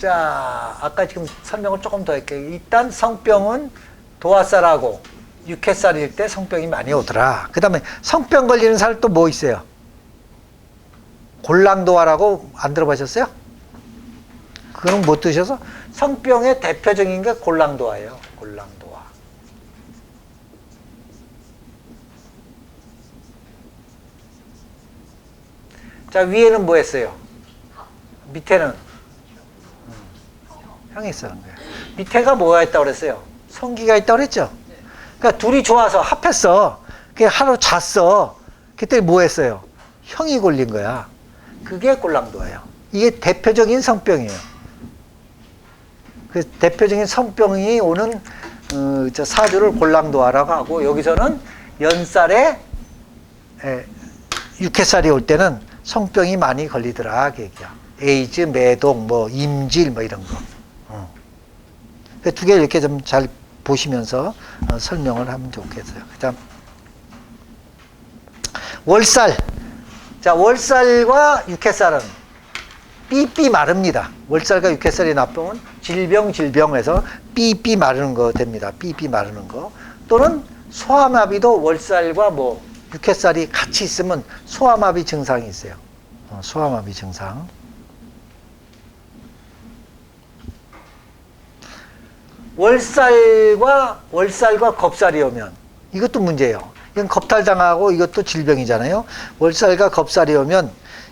자, 아까 지금 설명을 조금 더 할게요. 일단 성병은 도화살하고 육회살일 때 성병이 많이 오더라. 그 다음에 성병 걸리는 살 또 뭐 있어요? 골랑도화라고 안 들어보셨어요? 그건 못 드셔서 성병의 대표적인 게 골랑도화예요. 골랑도화. 자, 위에는 뭐 했어요? 밑에는 음, 형이 쓰는 거예요. 밑에가 뭐가 있다고 그랬어요? 성기가 있다고 그랬죠? 그러니까 둘이 좋아서 합했어. 그 하루 잤어. 그때 뭐 했어요? 형이 걸린 거야. 그게 골랑도예요. 이게 대표적인 성병이에요. 그 대표적인 성병이 오는 어, 저 사주를 골랑도화라고 하고 여기서는 연살에 에, 육회살이 올 때는 성병이 많이 걸리더라 그 얘기야. 에이즈, 매동, 뭐 임질 뭐 이런 거. 어. 두개 이렇게 좀 잘 보시면서 어, 설명을 하면 좋겠어요. 그다음 월살. 자, 월살과 육회살은 삐삐 마릅니다. 월살과 육회살이 나쁘면 질병 질병에서 삐삐 마르는 거 됩니다. 삐삐 마르는 거. 또는 소아마비도 월살과 뭐 육회살이 같이 있으면 소아마비 증상이 있어요. 어, 소아마비 증상. 월살과 월살과 겁살이 오면 이것도 문제예요. 이건 겁탈당하고 이것도 질병이잖아요. 월살과 겁살이 오면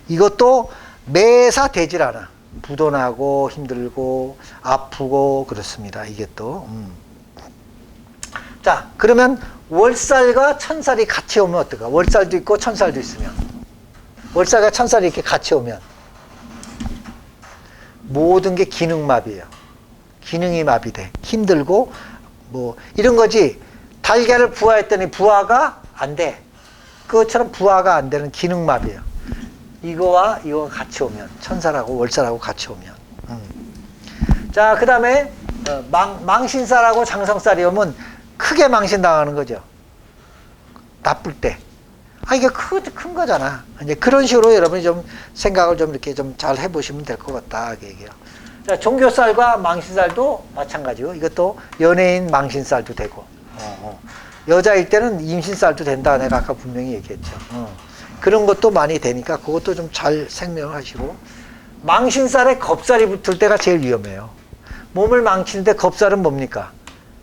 이것도 매사 되질 않아. 부도나고 힘들고 아프고 그렇습니다. 이게 또. 음. 자, 그러면 월살과 천살이 같이 오면 어떨까? 월살도 있고 천살도 있으면. 월살과 천살이 이렇게 같이 오면 모든 게 기능마비예요. 기능이 마비돼. 힘들고 뭐 이런 거지. 달걀을 부화했더니 부화가 안 돼. 그것처럼 부화가 안 되는 기능 마비예요. 이거와 이거가 같이 오면 천살하고 월살하고 같이 오면. 음. 자, 그다음에 어, 망, 망신살하고 장성살이 오면 크게 망신 당하는 거죠. 나쁠 때. 아, 이게 큰, 큰 거잖아. 이제 그런 식으로 여러분이 좀 생각을 좀 이렇게 좀 잘 해보시면 될 것 같다. 그 얘기예요. 자, 종교살과 망신살도 마찬가지고 이것도 연예인 망신살도 되고 어, 어. 여자일 때는 임신살도 된다. 내가 아까 분명히 얘기했죠. 어. 그런 것도 많이 되니까 그것도 좀 잘 생명하시고 망신살에 겁살이 붙을 때가 제일 위험해요. 몸을 망치는데 겁살은 뭡니까?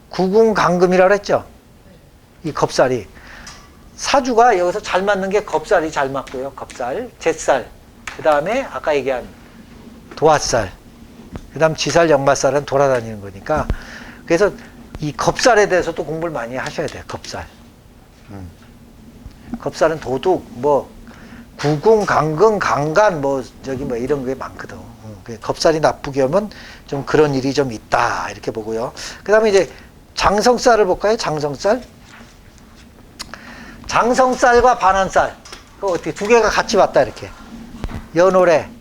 구궁강금이라고 했죠. 이 겁살이 사주가 여기서 잘 맞는 게 겁살이 잘 맞고요. 겁살, 잿살, 그 다음에 아까 얘기한 도화살, 그 다음 지살, 역마살은 돌아다니는 거니까 그래서 이 겁살에 대해서도 공부를 많이 하셔야 돼요. 겁살. 음. 겁살은 도둑, 뭐 구궁, 강근, 강간, 뭐 저기 뭐 이런 게 많거든. 음. 그 겁살이 나쁘게 오면 좀 그런 일이 좀 있다 이렇게 보고요. 그 다음에 이제 장성살을 볼까요? 장성살. 장성살과 반환살. 그 어떻게 두 개가 같이 왔다 이렇게. 연월에 아,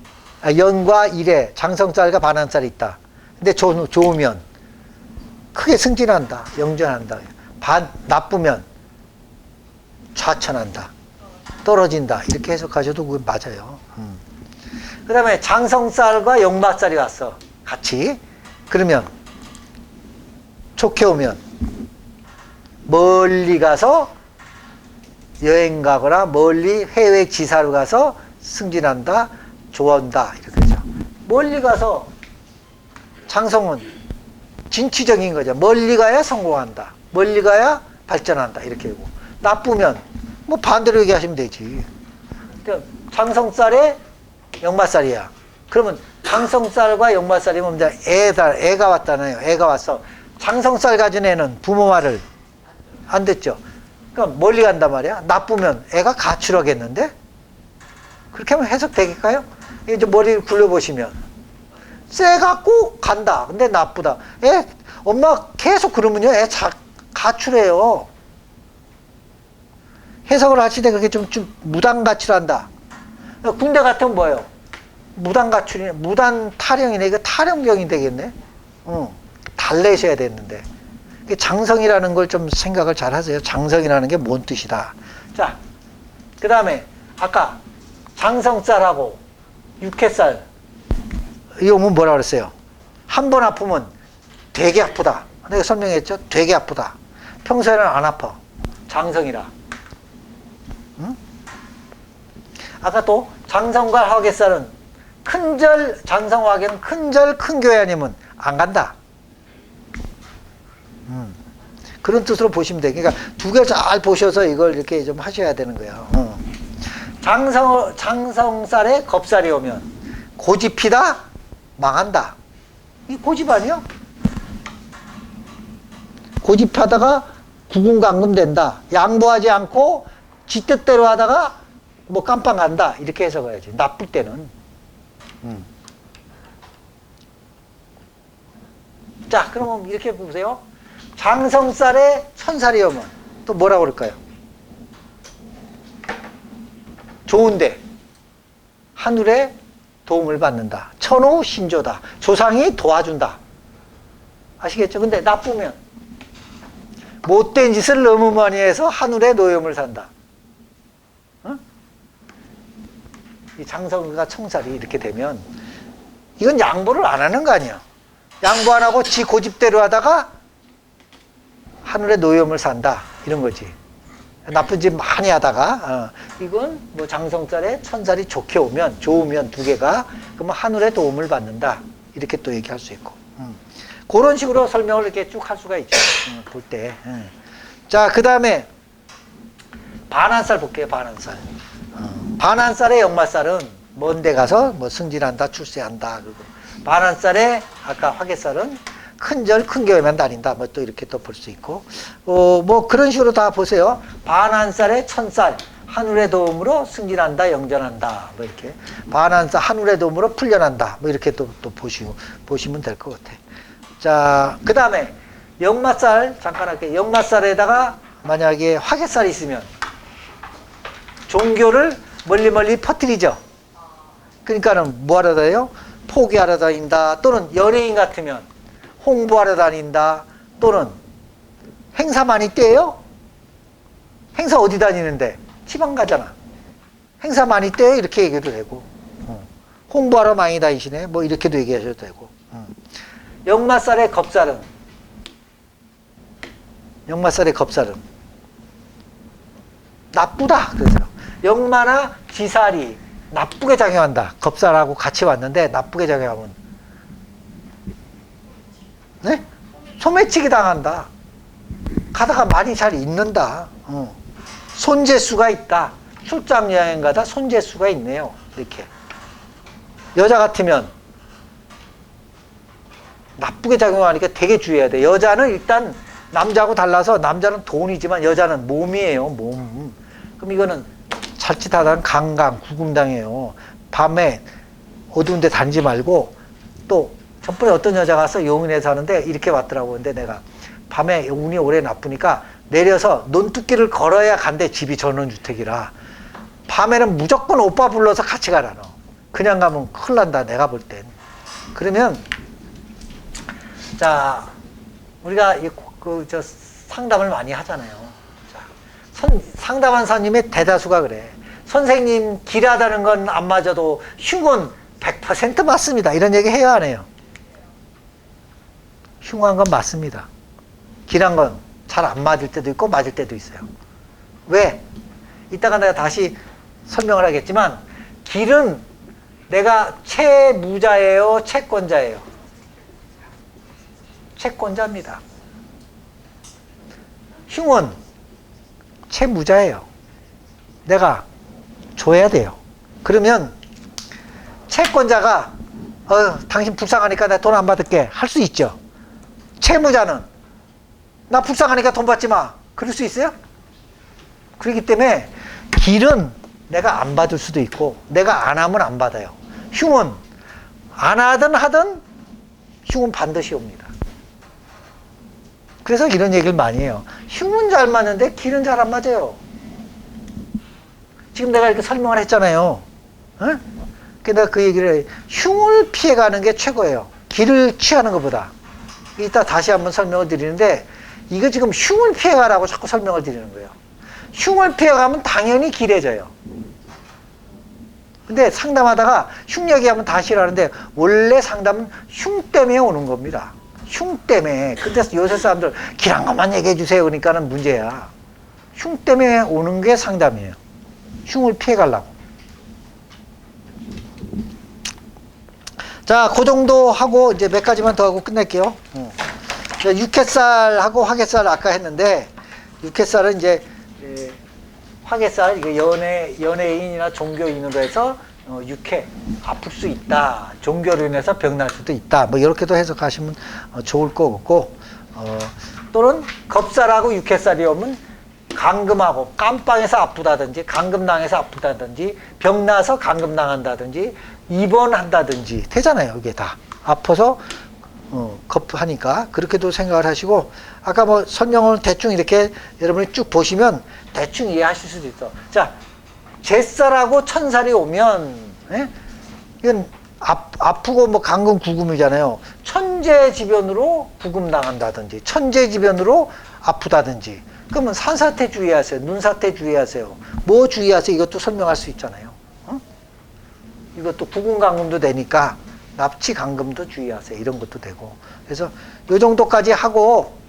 연과 일에 장성살과 반환살이 있다. 근데 좋, 좋으면 크게 승진한다. 영전한다. 반 나쁘면 좌천한다. 떨어진다. 이렇게 해석하셔도 그건 맞아요. 음. 그 다음에 장성살과 역마살이 왔어. 같이. 그러면 좋게 오면 멀리 가서 여행 가거나 멀리 해외 지사로 가서 승진한다, 좋아한다 이렇게 되죠. 멀리 가서 장성은 진취적인 거죠. 멀리 가야 성공한다. 멀리 가야 발전한다 이렇게 되고 나쁘면 뭐 반대로 얘기하시면 되지. 그러니까 장성살에 역마살이야. 그러면 장성살과 역마살이면 이제 애다, 애가 왔다나요. 애가 왔어. 장성살 가진 애는 부모 말을 안 듣죠. 그러니까 멀리 간단 말이야. 나쁘면 애가 가출하겠는데? 그렇게 하면 해석되겠까요? 이제 머리를 굴려보시면. 쎄갖고 간다. 근데 나쁘다. 애, 엄마 계속 그러면요. 애 자, 가출해요. 해석을 하시되 그게 좀, 좀 무단 가출한다. 군대 같으면 뭐예요? 무단 가출이네. 무단 탈영이네. 이거 탈영병이 되겠네. 응. 달래셔야 되는데. 장성이라는 걸 좀 생각을 잘 하세요. 장성이라는 게 뭔 뜻이다. 자, 그 다음에 아까 장성쌀하고 육회쌀. 이거 뭐 뭐라 그랬어요? 한 번 아프면 되게 아프다. 내가 설명했죠? 되게 아프다. 평소에는 안 아파. 장성이라. 응? 아까 또 장성과 화개살은 큰절 장성 화개는 큰절 큰 교회 아니면 안 간다. 음. 그런 뜻으로 보시면 돼. 그러니까 두 개 잘 보셔서 이걸 이렇게 좀 하셔야 되는 거예요. 어. 장성 장성살에 겁살이 오면 고집이다 망한다. 이 고집 아니요? 고집하다가 구분강금 된다. 양보하지 않고 지 뜻대로 하다가 뭐 깜빵 간다. 이렇게 해석해야지. 나쁠 때는. 음. 자, 그러면 이렇게 보세요. 장성살에 천살이 오면 또 뭐라고 그럴까요? 좋은데 하늘에 도움을 받는다. 천호 신조다. 조상이 도와준다. 아시겠죠? 근데 나쁘면 못된 짓을 너무 많이 해서 하늘에 노염을 산다. 응? 이 장성과 청살이 이렇게 되면 이건 양보를 안 하는 거 아니야. 양보 안 하고 지 고집대로 하다가 하늘에 노염을 산다. 이런 거지. 나쁜 짓 많이 하다가 어, 이건 뭐 장성살에 천살이 좋게 오면 좋으면 두 개가 그러면 하늘에 도움을 받는다. 이렇게 또 얘기할 수 있고. 음. 그런 식으로 설명을 이렇게 쭉 할 수가 있죠. 음, 볼 때. 음. 자, 그 다음에 반한살 볼게요. 반한살. 어, 반한살의 역마살은 먼데 가서 뭐 승진한다, 출세한다. 그리고 반한살의 아까 화개살은 큰 절 큰 교회만 다닌다. 뭐 또 이렇게 또 볼 수 있고. 어, 뭐 그런 식으로 다 보세요. 반한살의 천살. 하늘의 도움으로 승진한다, 영전한다. 뭐 이렇게. 반한살 하늘의 도움으로 풀려난다. 뭐 이렇게 또, 또 보시고, 보시면 될 것 같아. 자, 그 다음에 역마살, 잠깐 할게요. 역마살에다가 만약에 화개살이 있으면 종교를 멀리 멀리 퍼뜨리죠. 그러니까는 뭐 하러 다녀요? 포기하러 다닌다. 또는 연예인 같으면 홍보하러 다닌다. 또는 행사 많이 떼요? 행사 어디 다니는데? 지방 가잖아. 행사 많이 떼요? 이렇게 얘기도 되고. 어. 홍보하러 많이 다니시네? 뭐 이렇게도 얘기하셔도 되고. 음. 역마살의 겁살은 역마살의 겁살은 나쁘다 그러세요. 역마나 지살이 나쁘게 작용한다. 겁살하고 같이 왔는데 나쁘게 작용하면 네? 소매치기 당한다. 가다가 많이 잘 잊는다. 어. 손재수가 있다. 출장 여행 가다 손재수가 있네요. 이렇게. 여자 같으면 나쁘게 작용하니까 되게 주의해야 돼. 여자는 일단 남자하고 달라서 남자는 돈이지만 여자는 몸이에요. 몸. 그럼 이거는 자칫하다는 강강, 구금당해요. 밤에 어두운 데 다니지 말고 또 전번에 어떤 여자가 와서 용인에 사는데 이렇게 왔더라고. 근데 내가 밤에 운이 오래 나쁘니까 내려서 논두끼를 걸어야 간대. 집이 전원주택이라. 밤에는 무조건 오빠 불러서 같이 가라. 너. 그냥 가면 큰일 난다. 내가 볼 땐. 그러면 자, 우리가 그저 상담을 많이 하잖아요. 자, 선, 상담한 사님의 대다수가 그래. 선생님 길하다는 건 안 맞아도 흉은 100% 맞습니다. 이런 얘기 해야 하네요. 흉한 건 맞습니다. 길한 건 잘 안 맞을 때도 있고 맞을 때도 있어요. 왜? 이따가 내가 다시 설명을 하겠지만 길은 내가 채무자예요, 채권자예요. 채권자입니다. 흉은 채무자예요. 내가 줘야 돼요. 그러면 채권자가 어, 당신 불쌍하니까 내가 돈안 받을게 할 수 있죠. 채무자는 나 불쌍하니까 돈 받지 마. 그럴 수 있어요? 그렇기 때문에 길은 내가 안 받을 수도 있고 내가 안 하면 안 받아요. 흉은 안 하든 하든 흉은 반드시 옵니다. 그래서 이런 얘기를 많이 해요. 흉은 잘 맞는데 길은 잘 안 맞아요. 지금 내가 이렇게 설명을 했잖아요. 응? 그 내가 그 얘기를 해. 흉을 피해가는 게 최고예요. 길을 취하는 것보다. 이따 다시 한번 설명을 드리는데 이거 지금 흉을 피해가라고 자꾸 설명을 드리는 거예요. 흉을 피해가면 당연히 길해져요. 근데 상담하다가 흉 얘기하면 다 싫어하는데 원래 상담은 흉 때문에 오는 겁니다. 흉 때문에. 근데 요새 사람들 길한 것만 얘기해 주세요. 그러니까는 문제야. 흉 때문에 오는 게 상담이에요. 흉을 피해 가려고. 자, 그 정도 하고 이제 몇 가지만 더 하고 끝낼게요. 어. 자, 육회살하고 화개살 아까 했는데 육회살은 이제 에, 화개살 연애 연예인이나 종교인으로 해서 어, 육회 아플 수 있다. 종교로 인해서 병날 수도 있다. 뭐 이렇게도 해석하시면 어, 좋을 것 같고 어, 또는 겁살하고 육회살이 오면 감금하고 깜빵에서 아프다든지 감금당해서 아프다든지 병나서 감금당한다든지 입원한다든지 되잖아요 이게 다. 아파서 어, 겁하니까 그렇게도 생각을 하시고 아까 뭐 설명을 대충 이렇게 여러분이 쭉 보시면 대충 이해하실 수도 있어. 자 제살하고 천살이 오면 예? 이건 아, 아프고 뭐 감금 구금이잖아요. 천재지변으로 구금당한다든지 천재지변으로 아프다든지. 그러면 산사태 주의하세요 눈사태 주의하세요. 뭐 주의하세요? 이것도 설명할 수 있잖아요. 어? 이것도 구금 감금도 되니까 납치 감금도 주의하세요. 이런 것도 되고. 그래서 요 정도까지 하고